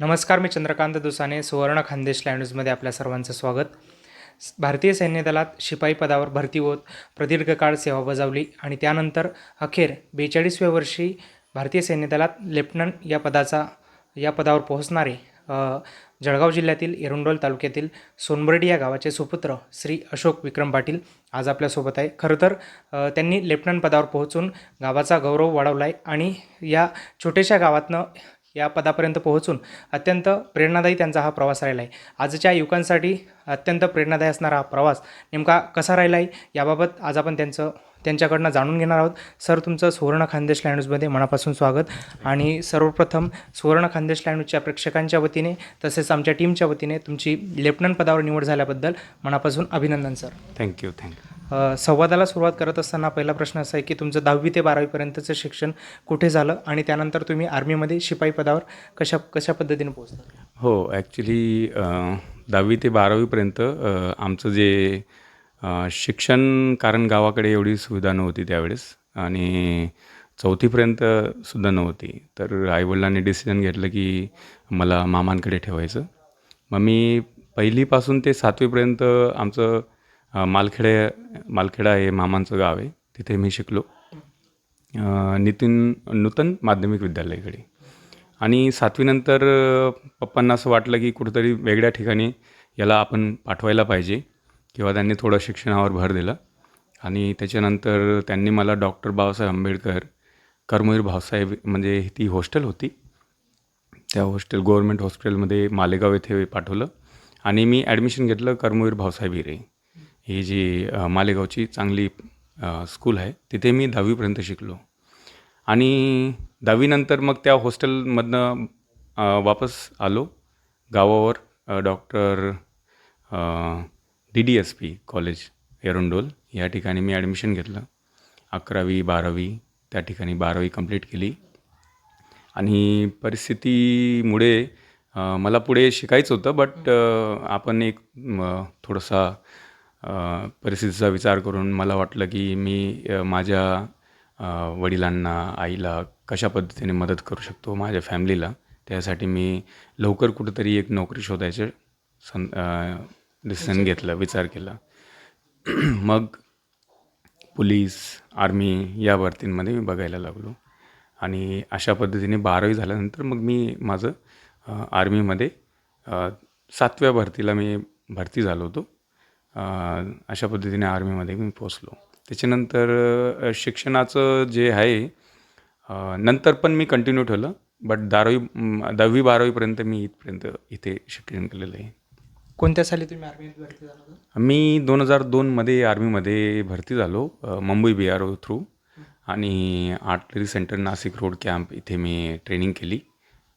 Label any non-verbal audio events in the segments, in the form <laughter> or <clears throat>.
नमस्कार मी चंद्रकांत दुसाने सुवर्ण खानदेश लँड्यूजमध्ये आपल्या सर्वांचं स्वागत. भारतीय सैन्य दलात शिपाई पदावर भरती होत प्रदीर्घ काळ सेवा बजावली आणि त्यानंतर अखेर बेचाळीसव्या वर्षी भारतीय सैन्य दलात लेफ्टनंट या पदाचा या पदावर पोहोचणारे जळगाव जिल्ह्यातील एरुंडोल तालुक्यातील सोनबर्डी या गावाचे सुपुत्र श्री अशोक विक्रम पाटील आज आपल्यासोबत आहे. खरं तर त्यांनी लेफ्टनंट पदावर पोहोचून गावाचा गौरव वाढवला आहे आणि या छोट्याशा गावातनं या पदापर्यंत पोहोचून अत्यंत प्रेरणादायी त्यांचा हा प्रवास राहिला आहे. आजच्या युवकांसाठी अत्यंत प्रेरणादायी असणारा हा प्रवास नेमका कसा राहिला आहे याबाबत आज आपण त्यांचं त्यांच्याकडनं जाणून घेणार आहोत. सर तुमचं सुवर्ण खानदेश लँडूजमध्ये मनापासून स्वागत. आणि सर्वप्रथम सुवर्ण खानदेश लँडूजच्या प्रेक्षकांच्या वतीने तसेच आमच्या टीमच्या वतीने तुमची लेफ्टनंट पदावर निवड झाल्याबद्दल मनापासून अभिनंदन सर. थँक्यू थँक्यू संवादाला सुरुवात करत असताना पहिला प्रश्न असा आहे की तुमचं दहावी ते बारावीपर्यंतचं शिक्षण कुठे झालं आणि त्यानंतर तुम्ही आर्मीमध्ये शिपाई पदावर कशा कशा पद्धतीने पोहोचता हो ॲक्च्युली दहावी ते बारावीपर्यंत आमचं जे शिक्षण कारण गावाकडे एवढी सुविधा नव्हती त्यावेळेस आणि चौथीपर्यंत सुद्धा नव्हती. तर आईवडिलांनी डिसिजन घेतलं की मला मामांकडे ठेवायचं. मग मी पहिलीपासून ते सातवीपर्यंत आमचं मालखेडे मालखेडा हे मामांचं गाव आहे. तिथे मी शिकलो. नितीन नूतन माध्यमिक विद्यालयाकडे. आणि सातवीनंतर पप्पांना असं वाटलं की कुठेतरी वेगळ्या ठिकाणी याला आपण पाठवायला पाहिजे किंवा त्यांनी थोडं शिक्षणावर भर दिला. आणि त्याच्यानंतर त्यांनी मला डॉक्टर बाबासाहेब आंबेडकर कर्मवीर भाऊसाहेब म्हणजे ती हॉस्टेल होती. त्या हॉस्टेल गव्हर्मेंट हॉस्पिटलमध्ये मालेगाव येथे पाठवलं. आणि मी ॲडमिशन घेतलं कर्मवीर भाऊसाहेब हिरे. ही जी मालेगावची चांगली स्कूल आहे तिथे मी दहावीपर्यंत शिकलो. आणि दहावीनंतर मग त्या हॉस्टेलमधनं वापस आलो. गावावर doctor D D S P college Erandol या ठिकाणी मी ॲडमिशन घेतलं. अकरावी बारावी त्या ठिकाणी बारावी कंप्लीट केली. आणि परिस्थितीमुळे मला पुढे शिकायचं होतं बट आपण एक थोडंसा परिस्थितीचा विचार करून मला वाटलं की मी माझ्या वडिलांना आईला कशा पद्धतीने मदत करू शकतो माझ्या फॅमिलीला त्यासाठी मी लवकर कुठेतरी एक नोकरी शोधायचं सं डिसिजन घेतलं विचार केला. <clears throat> मग पोलीस आर्मी या भरतींमध्ये मी बघायला लागलो. आणि अशा पद्धतीने बारावी झाल्यानंतर मग मी माझं आर्मीमध्ये सातव्या भरतीला मी भरती झालो होतो. अशा पद्धतीने आर्मीमध्ये मी पोचलो त्याच्यानंतर शिक्षणाचं जे आहे नंतर पण मी कंटिन्यू ठेवलं बट बारावी म, दहावी बारावीपर्यंत मी इथपर्यंत इथे शिक्षण केलेलं आहे. कोणत्या साली तुम्ही आर्मीत भरती झाला? मी दोन हजार दोनमध्ये आर्मीमध्ये भरती झालो Mumbai B R O through आणि artillery centre Nashik road camp इथे मी ट्रेनिंग केली.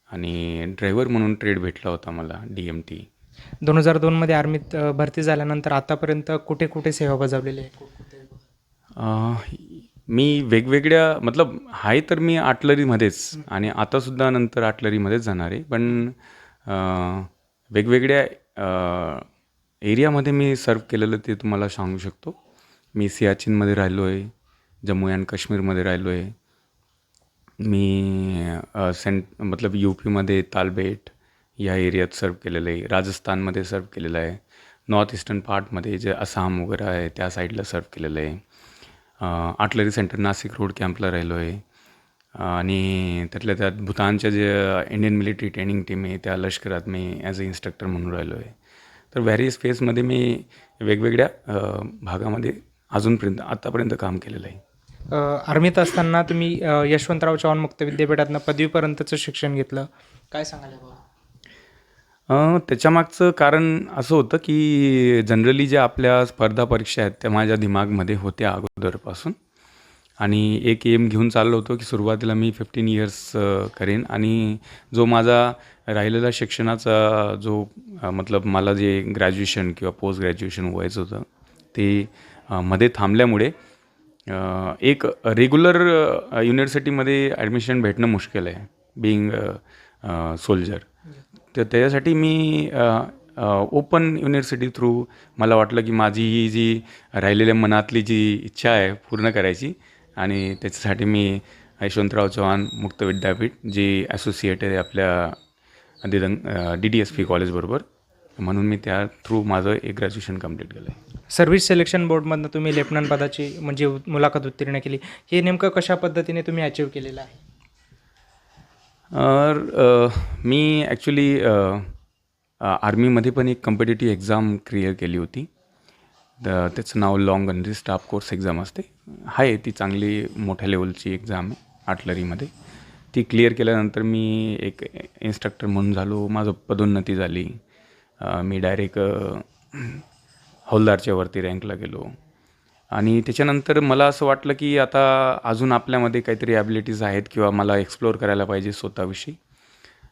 आणि ड्रायव्हर म्हणून ट्रेड भेटला होता मला डी एम टी दोन हजार दोनमध्ये आर्मीत भरती झाल्यानंतर आतापर्यंत कुठे कुठे सेवा बजावलेली आहे? कुठे- मी वेगवेगळ्या मतलब आहे तर मी आटलरीमध्येच आणि आतासुद्धा नंतर आटलरीमध्येच जाणार आहे. पण वेगवेगळ्या एरियामध्ये मी सर्व केलेलं ते तुम्हाला सांगू शकतो. मी सियाचीनमध्ये राहिलो आहे जम्मू अँड काश्मीरमध्ये राहिलो आहे मी सेंट मतलब यू पीमध्ये तालबेट या एरियात सर्व केलेलं आहे. राजस्थानमध्ये सर्व केलेलं आहे. नॉर्थ ईस्टर्न पार्टमध्ये जे आसाम वगैरे आहे त्या साईडला सर्व केलेलं आहे. आर्टलरी सेंटर नाशिक रोड कॅम्पला राहिलो आहे. आणि त्यातल्या त्यात भूतानच्या जे इंडियन मिलिटरी ट्रेनिंग टीम आहे त्या लष्करात मी ॲज अ इन्स्ट्रक्टर म्हणून राहिलो आहे. तर व्हॅरियस फेजमध्ये मी वेगवेगळ्या भागामध्ये अजूनपर्यंत आत्तापर्यंत काम केलेलं आहे. आर्मीत असताना तुम्ही यशवंतराव चव्हाण मुक्त विद्यापीठातनं पदवीपर्यंतचं शिक्षण घेतलं. काय सांगाल याबाबत? अ, त्याच्यामागचं कारण असं होतं की जनरली ज्या आपल्या स्पर्धा परीक्षा आहेत त्या माझ्या दिमागमध्ये होत्या अगोदरपासून. आणि एक एम घेऊन चाललो होतो की सुरुवातीला मी फिफ्टीन इयर्स करेन. आणि जो माझा राहिलेला शिक्षणाचा जो अ, मतलब मला जे ग्रॅज्युएशन किंवा पोस्ट ग्रॅज्युएशन व्हायचं होतं ते अ, मध्ये थांबल्यामुळे अ, एक रेग्युलर युनिव्हर्सिटीमध्ये ॲडमिशन भेटणं मुश्किल आहे बिईंग सोल्जर तर त्याच्यासाठी मी ओपन युनिव्हर्सिटी थ्रू मला वाटलं की माझी ही जी राहिलेल्या मनातली जी इच्छा आहे पूर्ण करायची आणि त्याच्यासाठी मी यशवंतराव चव्हाण मुक्त विद्यापीठ जी ॲसोसिएटेड आहे आपल्या दिदंग डी डी एस पी कॉलेजबरोबर म्हणून मी त्या थ्रू माझं एक ग्रॅज्युएशन कंप्लीट केलं आहे सर्व्हिस सिलेक्शन बोर्डमधनं तुम्ही लेफ्टनंट पदाची म्हणजे मुलाखत उत्तीर्ण केली. हे नेमकं कशा पद्धतीने तुम्ही अचीव केलेलं आहे? मी ॲक्च्युली आर्मीमध्ये पण एक कम्पिटेटिव्ह एक्झाम क्लिअर केली होती. द त्याचं नाव long gunnery staff course exam असते. आहे ती चांगली मोठ्या लेवलची एक्झाम आहे आर्टलरीमध्ये ती क्लिअर केल्यानंतर मी एक इन्स्ट्रक्टर म्हणून झालो. माझं पदोन्नती झाली. मी डायरेक्ट हौलदारच्या वरती रँकला गेलो. आणि त्याच्यानंतर मला असं वाटलं की आता अजून आपल्यामध्ये काहीतरी ॲबिलिटीज आहेत किंवा मला एक्सप्लोअर करायला पाहिजे स्वतःविषयी.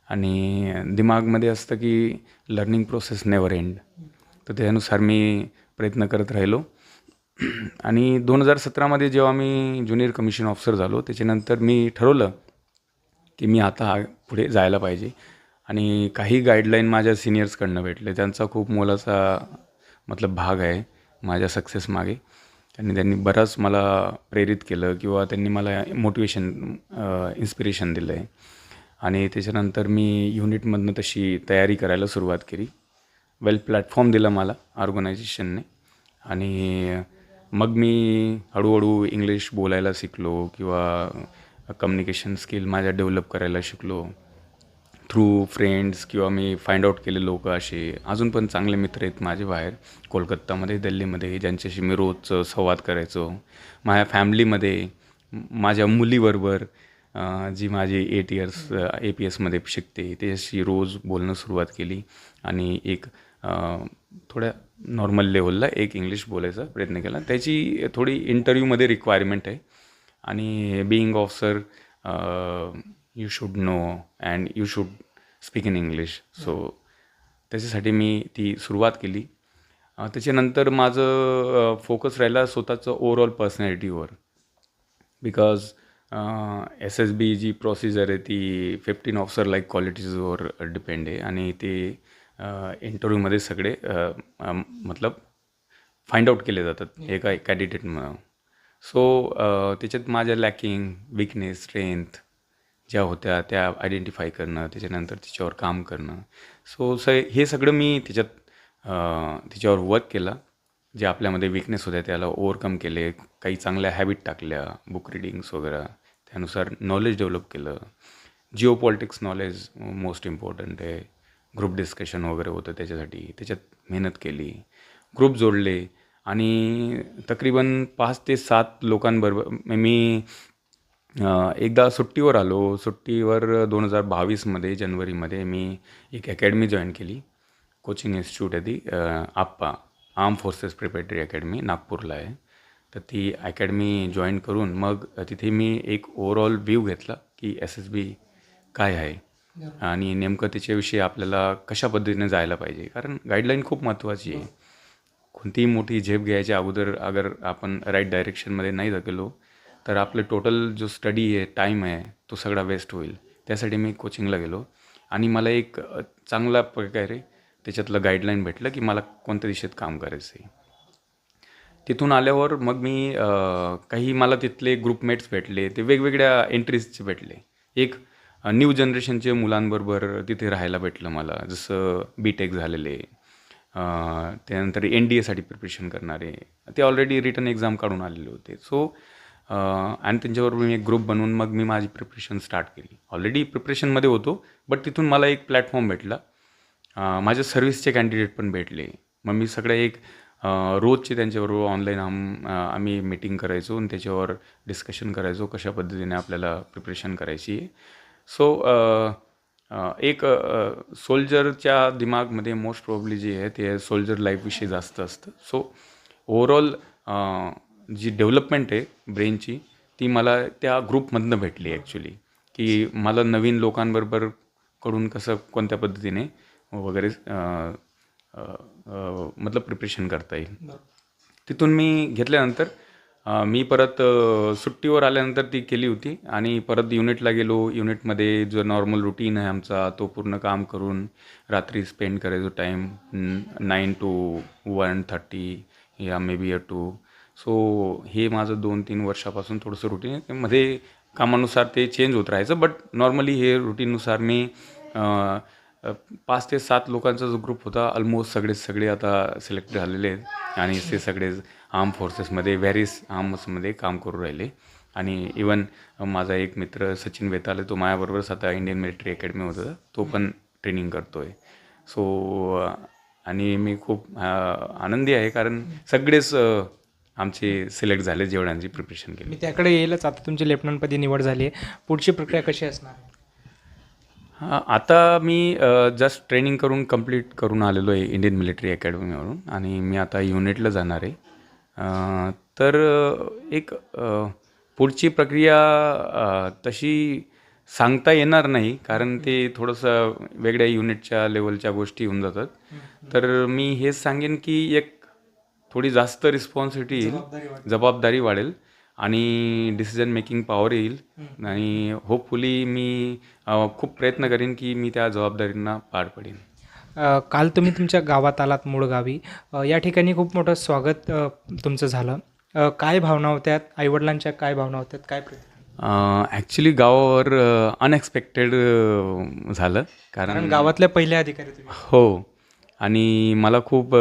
आणि दिमागमध्ये असतं की लर्निंग प्रोसेस नेवर एंड तर त्यानुसार मी प्रयत्न करत राहिलो. आणि दोन हजार सतरामध्ये जेव्हा मी ज्युनियर कमिशन ऑफिसर झालो त्याच्यानंतर मी ठरवलं की मी आता पुढे जायला पाहिजे. आणि काही गाईडलाईन माझ्या सिनियर्सकडनं भेटले. त्यांचा खूप मोलाचा मतलब भाग आहे माझ्या सक्सेसमागे त्यांनी आणि त्यांनी बराच मला प्रेरित केलं किंवा त्यांनी मला मोटिवेशन इन्स्पिरेशन दिलं आहे आणि त्याच्यानंतर मी युनिटमधनं तशी तयारी करायला सुरुवात केली. वेल प्लॅटफॉर्म दिला मला ऑर्गनायझेशनने आणि मग मी हळूहळू इंग्लिश बोलायला शिकलो किंवा कम्युनिकेशन स्किल माझ्या डेव्हलप करायला शिकलो. थ्रू फ्रेंड्स किंवा मी फाइंड आउट केले लोक असे. अजून पण चांगले मित्र आहेत माझे बाहेर. कोलकत्तामध्ये दिल्लीमध्ये ज्यांच्याशी मी रोज संवाद करायचो. माझ्या फॅमिलीमध्ये माझ्या मुलीबरोबर जी माझी एट इयर्स ए पी एसमध्ये शिकते त्याच्याशी रोज बोलणं सुरुवात केली. आणि एक थोड्या नॉर्मल लेवलला एक इंग्लिश बोलायचा प्रयत्न केला. त्याची थोडी इंटरव्ह्यूमध्ये रिक्वायरमेंट आहे. आणि being officer you should know and you should speak in English so त्याच्यासाठी मी ती सुरुवात केली. त्याच्यानंतर माझं फोकस राहिला स्वतःचं ओवरऑल पर्सनॅलिटीवर बिकॉज एस एस बी जी प्रोसिजर आहे ती फिफ्टीन ऑफिसर लाईक क्वालिटीजवर डिपेंड आहे. आणि ते इंटरव्ह्यूमध्ये सगळे मतलब फाइंड आउट केले जातात एका कॅडिडेट म्हणून. सो त्याच्यात माझ्या लॅकिंग विकनेस स्ट्रेंथ ज्या होत्या त्या आयडेंटिफाय करणं त्याच्यानंतर तिच्यावर काम करणं. सो स हे सगळं मी त्याच्यात तिच्यावर वर्क केलं. जे आपल्यामध्ये विकनेस होत्या त्याला ओवरकम केले. काही चांगल्या हॅबिट टाकल्या बुक रिडिंग्स वगैरे. त्यानुसार नॉलेज डेव्हलप केलं. Geopolitics knowledge most important आहे. ग्रुप डिस्कशन वगैरे होतं त्याच्यासाठी. त्याच्यात मेहनत केली. ग्रुप जोडले. आणि तकरीबन पाच ते सात लोकांबरोबर मी एकदा सुट्टीवर आलो. सुट्टीवर दोन हजार बावीसमध्ये जानेवारीमध्ये मी एक अकॅडमी जॉईन केली. कोचिंग इन्स्टिट्यूट आहे ती. आप्पा आर्म फोर्सेस प्रिपेटरी अकॅडमी नागपूरला आहे. तर ती अकॅडमी जॉईन करून मग तिथे मी एक ओवरऑल व्ह्यू घेतला की एस एस बी काय आहे. आणि नेमकं त्याच्याविषयी आपल्याला कशा पद्धतीने जायला पाहिजे. कारण गाईडलाईन खूप महत्त्वाची आहे. कोणतीही मोठी झेप घ्यायच्या अगोदर अगर आपण राईट डायरेक्शनमध्ये नाही गेलो तर आपलं टोटल जो स्टडी आहे टाईम आहे तो सगळा वेस्ट होईल. त्यासाठी मी कोचिंगला गेलो. आणि मला एक चांगला प्रकारे त्याच्यातलं गाईडलाईन भेटलं की मला कोणत्या दिशेत काम करायचं आहे. तिथून आल्यावर मग मी काही मला तिथले ग्रुपमेट्स भेटले ते वेगवेगळ्या एंट्रीजचे भेटले. एक न्यू जनरेशनचे मुलांबरोबर तिथे राहायला भेटलं मला. जसं बी टेक झालेले त्यानंतर एन डी एसाठी प्रिपरेशन करणारे ते ऑलरेडी रिटर्न एक्झाम काढून आलेले होते. सो आणि त्यांच्याबरोबर मी एक ग्रुप बनवून मग मी माझी प्रिपरेशन स्टार्ट केली. ऑलरेडी प्रिपरेशनमध्ये होतो बट तिथून मला एक प्लॅटफॉर्म भेटला. माझ्या सर्व्हिसचे कॅन्डिडेट पण भेटले. मग मी सगळे एक रोजचे त्यांच्याबरोबर ऑनलाईन आम आम्ही मीटिंग करायचो आणि त्याच्यावर डिस्कशन करायचो कशा पद्धतीने आपल्याला प्रिपरेशन करायची आहे. सो एक सोल्जरच्या दिमागमध्ये मोस्ट प्रॉब्ली जे आहे ते सोल्जर लाईफविषयी जास्त असतं. सो ओवरऑल जी डेव्हलपमेंट आहे ब्रेनची ती मला त्या ग्रुपमधनं भेटली ॲक्च्युली की मला नवीन लोकांबरोबरकडून कसं कोणत्या पद्धतीने वगैरे मतलब प्रिपरेशन करता येईल. तिथून मी घेतल्यानंतर मी परत सुट्टीवर आल्यानंतर ती केली होती आणि परत युनिटला गेलो. युनिटमध्ये जो नॉर्मल रुटीन आहे आमचा तो पूर्ण काम करून रात्री स्पेंड करायचो time nine to one thirty या may be a to so हे माझं दोन तीन वर्षापासून थोडंसं रुटीन आहे. मध्ये कामानुसार ते चेंज होत राहायचं बट नॉर्मली हे रुटीननुसार मी पाच ते सात लोकांचा जो ग्रुप होता ऑलमोस्ट सगळे सगळे आता सिलेक्ट झालेले आहेत. आणि ते सगळे आर्म फोर्सेसमध्ये व्हॅरियस आर्म्समध्ये काम करू राहिले. आणि इवन माझा एक मित्र सचिन वेताले तो माझ्याबरोबरच आता इंडियन मिलिटरी अकॅडमी होता. तो पण ट्रेनिंग करतो आहे सो आणि मी खूप आनंदी आहे कारण सगळेच आमचे सिलेक्ट झाले जेवढ्यांची प्रिपरेशन केली. मी त्याकडे येईलच. आता तुमची लेफ्टनंटपदी निवड झाली आहे. पुढची प्रक्रिया कशी असणार आहे? हां आता मी जस्ट ट्रेनिंग करून कंप्लीट करून आलेलो आहे इंडियन मिलिटरी अकॅडमीवरून आणि मी आता युनिटला जाणार आहे. तर एक पुढची प्रक्रिया तशी सांगता येणार नाही कारण ते थोडंसं वेगळ्या युनिटच्या लेवलच्या गोष्टी येऊन जातात. तर मी हेच सांगेन की एक थोडी जास्त रिस्पॉन्सिबिलिटी येईल. जबाबदारी वाढेल. आणि डिसिजन मेकिंग पॉवर येईल. आणि होपफुली मी खूप प्रयत्न करेन की मी त्या जबाबदारींना पार पडेन. काल तुम्ही तुमच्या गावात आलात मूळ गावी या ठिकाणी खूप मोठं स्वागत तुमचं झालं. काय भावना होत्यात आईवडिलांच्या काय भावना होत्यात काय? ॲक्च्युली गावावर अनएक्सपेक्टेड झालं. कारण कारण गावातले पहिले अधिकारी हो. आणि मला खूप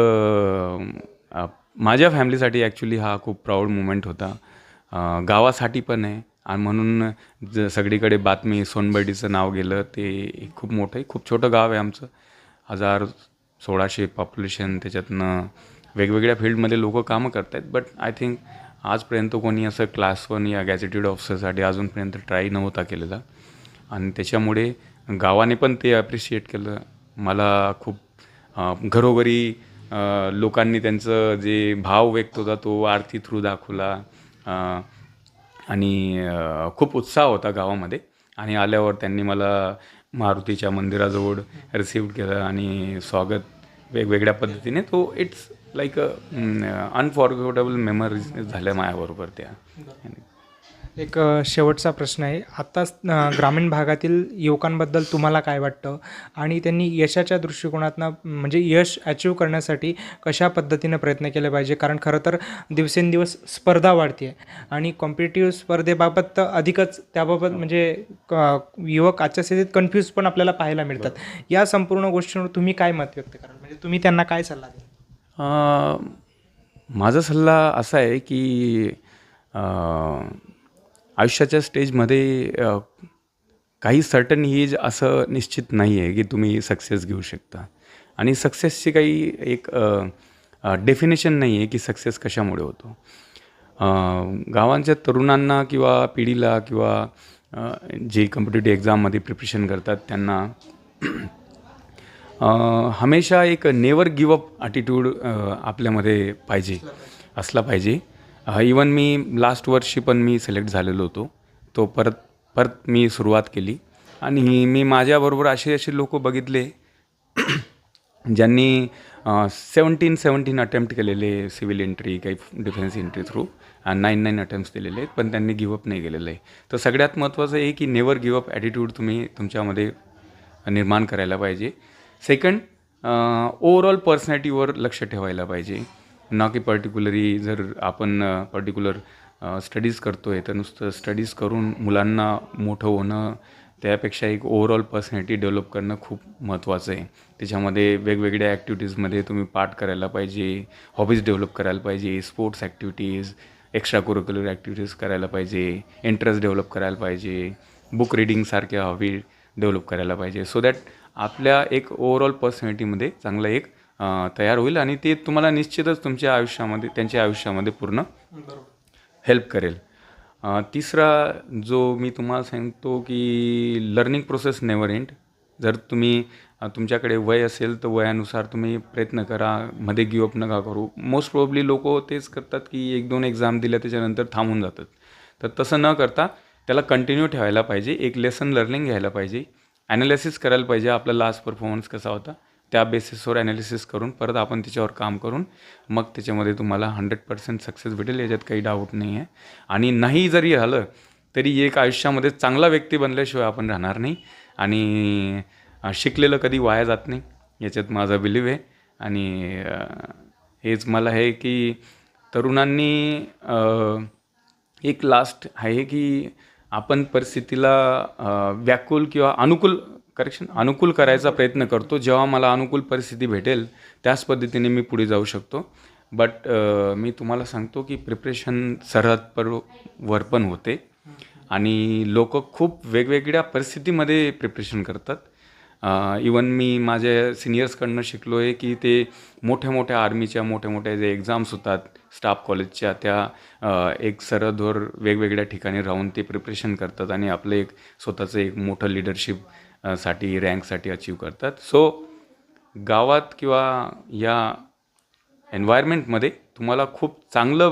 माझ्या फॅमिलीसाठी ॲक्च्युली हा खूप प्राऊड मुमेंट होता. गावासाठी पण आहे. आणि म्हणून ज सगळीकडे बातमी सोनबर्डीचं नाव गेलं ते खूप मोठं आहे. खूप छोटं गाव आहे आमचं. हजार सोळाशे पॉप्युलेशन त्याच्यातनं वेगवेगळ्या फील्डमध्ये लोक कामं करत आहेत बट आय थिंक आजपर्यंत कोणी असं क्लास वन या गॅझेटेड ऑफिसरसाठी अजूनपर्यंत ट्राय नव्हता केलेला. आणि त्याच्यामुळे गावाने पण ते अप्रिशिएट केलं. मला खूप घरोघरी लोकांनी त्यांचं जे भाव व्यक्त होता तो आरती थ्रू दाखवला. आणि खूप उत्साह होता गावामध्ये. आणि आल्यावर त्यांनी मला मारुतीच्या मंदिराजवळ रिसिव्ह केलं आणि स्वागत वेगवेगळ्या पद्धतीने. तो it's like a unforgettable memories झाल्या माझ्याबरोबर त्या. एक शेवटचा प्रश्न आहे. आता अ, ग्रामीण भागातील युवकांबद्दल तुम्हाला काय वाटतं? आणि त्यांनी यशाच्या दृष्टिकोनातनं म्हणजे यश अचीव करण्यासाठी कशा पद्धतीनं प्रयत्न केले पाहिजे? कारण खरं तर दिवसेंदिवस स्पर्धा वाढते आहे आणि कॉम्पिटेटिव्ह स्पर्धेबाबत तर अधिकच त्याबाबत म्हणजे क- युवक आजच्या स्थितीत कन्फ्यूज पण आपल्याला पाहायला मिळतात. या संपूर्ण गोष्टींवर तुम्ही काय मत व्यक्त कराल? म्हणजे तुम्ही त्यांना काय सल्ला द्याल? माझा सल्ला असा आहे की आयुष्याच्या स्टेजमध्ये काही सर्टन एज असं निश्चित नाही आहे की तुम्ही सक्सेस घेऊ शकता. आणि सक्सेसची काही एक डेफिनेशन नाही आहे की सक्सेस कशामुळे होतो. गावांच्या तरुणांना किंवा पिढीला किंवा जे कॉम्पिटेटिव्ह एक्झाममध्ये प्रिपरेशन करतात त्यांना हमेशा एक नेवर गिव अप ॲटिट्यूड आपल्यामध्ये पाहिजे असला पाहिजे. इवन मी लास्ट वर्षी पण मी सिलेक्ट झालेलो होतो. तो परत परत मी सुरुवात केली. आणि मी माझ्याबरोबर असे असे लोक बघितले <clears throat> ज्यांनी सेवन्टीन सेवन्टीन अटेम्प्ट केलेले सिव्हिल एंट्री काही डिफेन्स एंट्री थ्रू आणि नाईन नाईन अटेम्प्ट दिलेले आहेत पण त्यांनी गिवअप नाही केलेलं आहे. तर सगळ्यात महत्त्वाचं आहे की नेवर गिवअप ॲटिट्यूड तुम्ही तुमच्यामध्ये निर्माण करायला पाहिजे. सेकंड ओवरऑल पर्सनॅलिटीवर लक्ष ठेवायला पाहिजे. ना की पर्टिक्युलरी जर आपण पर्टिक्युलर स्टडीज करतो आहे तर नुसतं स्टडीज करून मुलांना मोठं होणं त्यापेक्षा एक ओवरऑल पर्सनॅलिटी डेव्हलप करणं खूप महत्त्वाचं आहे. त्याच्यामध्ये वेगवेगळ्या ॲक्टिव्हिटीजमध्ये तुम्ही पार्ट करायला पाहिजे हॉबीज डेव्हलप करायला पाहिजे sports activities extra curricular activities करायला पाहिजे इंटरेस्ट डेव्हलप करायला पाहिजे बुक रिडिंगसारख्या हॉबी डेव्हलप करायला पाहिजे. सो दॅट आपल्या एक ओवरऑल पर्सनॅलिटीमध्ये चांगलं एक तयार होईल आणि ते तुम्हाला निश्चितच तुमच्या आयुष्यामध्ये त्यांच्या आयुष्यामध्ये पूर्ण हेल्प करेल. तिसरा जो मी तुम्हाला सांगतो की लर्निंग प्रोसेस नेवर एंड जर तुम्ही तुमच्याकडे वय असेल तर वयानुसार तुम्ही प्रयत्न करा मध्ये गिवअप नका करू. मोस्ट प्रोबली लोक तेच करतात की एक दोन एक्झाम दिल्या त्याच्यानंतर थांबून जातात. तर तसं न करता त्याला कंटिन्यू ठेवायला पाहिजे. एक लेसन लर्निंग घ्यायला पाहिजे. ॲनालिसिस करायला पाहिजे. आपला लास्ट परफॉर्मन्स कसा होता. त्या बेसिसवर ॲनालिसिस करून परत आपण त्याच्यावर काम करून मग त्याच्यामध्ये तुम्हाला हंड्रेड पर्सेंट सक्सेस भेटेल याच्यात काही डाऊट नाही आहे आणि नाही जरी झालं तरी एक आयुष्यामध्ये चांगला व्यक्ती बनल्याशिवाय आपण राहणार नाही. आणि शिकलेलं कधी वाया जात नाही याच्यात माझा बिलीव आहे. आणि हेच मला हे की तरुणांनी एक लास्ट आहे की आपण परिस्थितीला व्याकुल किंवा अनुकूल करेक्शन अनुकूल करायचा प्रयत्न करतो. जेव्हा मला अनुकूल परिस्थिती भेटेल त्याच पद्धतीने मी पुढे जाऊ शकतो. बट मी तुम्हाला सांगतो की प्रिपरेशन सरहद पर वर पण होते. आणि लोक खूप वेगवेगळ्या परिस्थितीमध्ये प्रिपरेशन करतात. इवन मी माझ्या सिनियर्सकडनं शिकलो आहे की ते मोठ्या मोठ्या आर्मीच्या मोठ्या मोठ्या जे एक्झाम्स होतात स्टाफ कॉलेजच्या त्या एक सरहदवर वेगवेगळ्या ठिकाणी राहून ते प्रिपरेशन करतात. आणि आपलं एक स्वतःचं एक मोठं लिडरशिप साठी रँकसाठी अचीव करतात. सो गावात किंवा या एन्व्हायरमेंटमध्ये तुम्हाला खूप चांगलं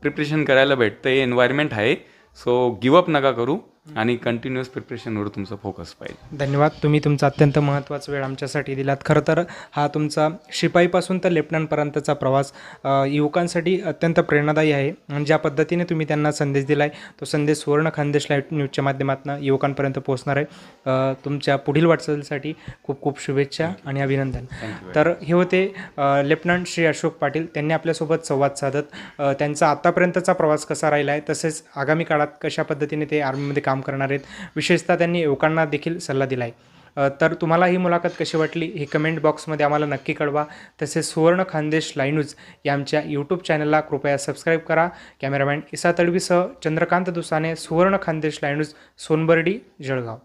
प्रिपरेशन करायला भेटतं. हे एन्व्हायरमेंट आहे. सो गिवअप नका करू. आणि कंटिन्युअस प्रिपरेशनवर तुमचा फोकस पाहिजे. धन्यवाद. तुम्ही तुमचा अत्यंत महत्त्वाचा वेळ आमच्यासाठी दिलात. खरं तर हा तुमचा शिपाईपासून तर लेफ्टनंटपर्यंतचा प्रवास युवकांसाठी अत्यंत प्रेरणादायी आहे. आणि ज्या पद्धतीने तुम्ही त्यांना संदेश दिला आहे तो संदेश सुवर्ण खानदेश लाईव्ह न्यूजच्या माध्यमातून युवकांपर्यंत पोहोचणार आहे. तुमच्या पुढील वाटचालीसाठी खूप खूप शुभेच्छा आणि अभिनंदन. तर हे होते लेफ्टनंट श्री अशोक पाटील. त्यांनी आपल्यासोबत संवाद साधत त्यांचा आतापर्यंतचा प्रवास कसा राहिला आहे तसेच आगामी काळात कशा पद्धतीने ते आर्मीमध्ये काम काम करणार आहेत. विशेषतः त्यांनी युवकांना देखील सल्ला दिला आहे तर तुम्हाला ही मुलाखत कशी वाटली? हे कमेंट बॉक्समध्ये आम्हाला नक्की कळवा. तसेच सुवर्ण खानदेश लाईनूज या आमच्या यूट्यूब चॅनलला कृपया सबस्क्राईब करा. कॅमेरामॅन इसा तडवीसह चंद्रकांत दुसाने सुवर्ण खानदेश लाईनूज सोनबर्डी जळगाव.